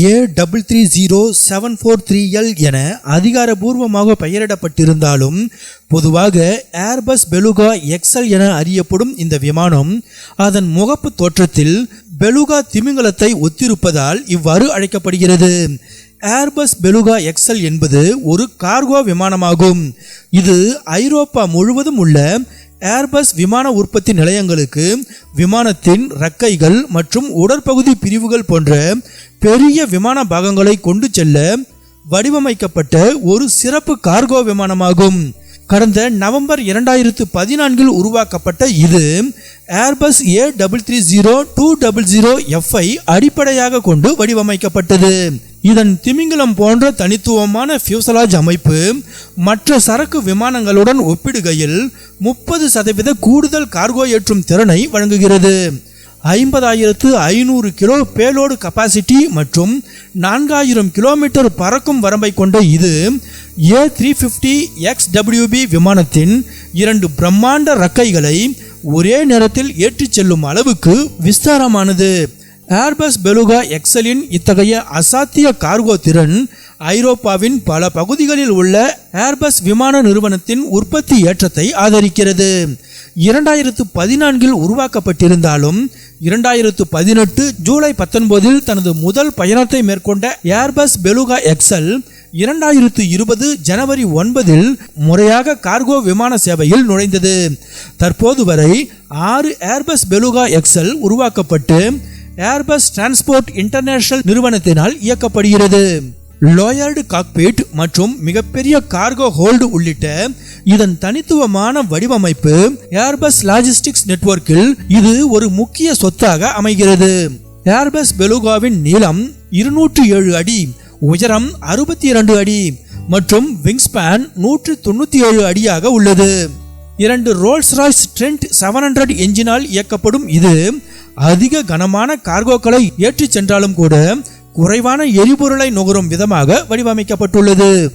A double three zero seven four three L என அதிகாரபூர்வமாக பெயரிடப்பட்டிருந்தாலும் பொதுவாக ஏர்பஸ் பெலுகா எக்ஸல் என அறியப்படும் இந்த விமானம் அதன் முகப்பு தோற்றத்தில் பெலுகா திமிங்கலத்தை ஒத்திருப்பதால் இவ்வாறு அழைக்கப்படுகிறது. ஏர்பஸ் பெலுகா எக்ஸல் என்பது ஒரு கார்கோ விமானமாகும். இது ஐரோப்பா முழுவதும் உள்ள ஏர்பஸ் விமான உற்பத்தி நிலையங்களுக்கு விமானத்தின் இறக்கைகள் மற்றும் உடற்பகுதி பிரிவுகள் போன்ற பெரிய விமான பாகங்களை கொண்டு செல்ல வடிவமைக்கப்பட்ட ஒரு சிறப்பு கார்கோ விமானமாகும். கடந்த நவம்பர் இரண்டாயிரத்து பதினான்கில் உருவாக்கப்பட்ட இது Airbus A double three zero two double zero FI அடிப்படையாக கொண்டு வடிவமைக்கப்பட்டது. இதன் திமிங்கலம் போன்ற தனித்துவமான ஃபியூசலாஜ் அமைப்பு மற்ற சரக்கு விமானங்களுடன் ஒப்பிடுகையில் முப்பது சதவீத கூடுதல் கார்கோ ஏற்றும் திறனை வழங்குகிறது. ஐம்பதாயிரத்து ஐநூறு கிலோ பேலோடு கெப்பாசிட்டி மற்றும் நான்காயிரம் கிலோமீட்டர் பறக்கும் வரம்பை கொண்ட இது A three fifty X WB விமானத்தின் இரண்டு பிரம்மாண்ட ரக்கைகளை ஒரே நேரத்தில் ஏற்றிச் செல்லும் அளவுக்கு விஸ்தாரமானது. ஏர்பஸ் பெலுகா எக்ஸலின் இத்தகைய அசாத்திய கார்கோ திறன் ஐரோப்பாவின் பல பகுதிகளில் உள்ள ஏர்பஸ் விமான நிறுவனத்தின் உற்பத்தி ஏற்றத்தை ஆதரிக்கிறது. இரண்டாயிரத்து பதினான்கில் உருவாக்கப்பட்டிருந்தாலும் இரண்டாயிரத்து பதினெட்டு ஜூலை பத்தொன்பதில் தனது முதல் பயணத்தை மேற்கொண்ட ஏர்பஸ் பெலுகா எக்ஸல் இரண்டாயிரத்து இருபது ஜனவரி ஒன்பதில் முறையாக கார்கோ விமான சேவையில் நுழைந்தது. தற்போது வரை ஆறு ஏர்பஸ் பெலுகா எக்ஸல் உருவாக்கப்பட்டு ஏர்பஸ் டிரான்ஸ்போர்ட் இன்டர்நேஷனல் நிறுவனத்தினால் இயக்கப்படுகிறது. லோயர்டு காக்பீட் மற்றும் மிகப்பெரிய கார்கோ ஹோல்டு உள்ளிட்ட இதன் தனித்துவமான வடிவமைப்பு ஏர்பஸ் லாஜிஸ்டிக்ஸ் நெட்வொர்க்கில் இது ஒரு முக்கிய சொத்தாக அமைகிறது. ஏர்பஸ் பெலுகாவின் நீளம் இருநூற்று ஏழு அடி உயரம் அறுபத்தி இரண்டு அடி மற்றும் விங்ஸ்பேன் நூற்று தொண்ணூற்றி ஏழு அடியாக உள்ளது. இரண்டு Rolls Royce Trent seven hundred என்ஜினால் இயக்கப்படும் இது அதிக கனமான கார்கோக்களை ஏற்றிச் சென்றாலும் கூட குறைவான எரிபொருளை நுகரும் விதமாக வடிவமைக்கப்பட்டுள்ளது.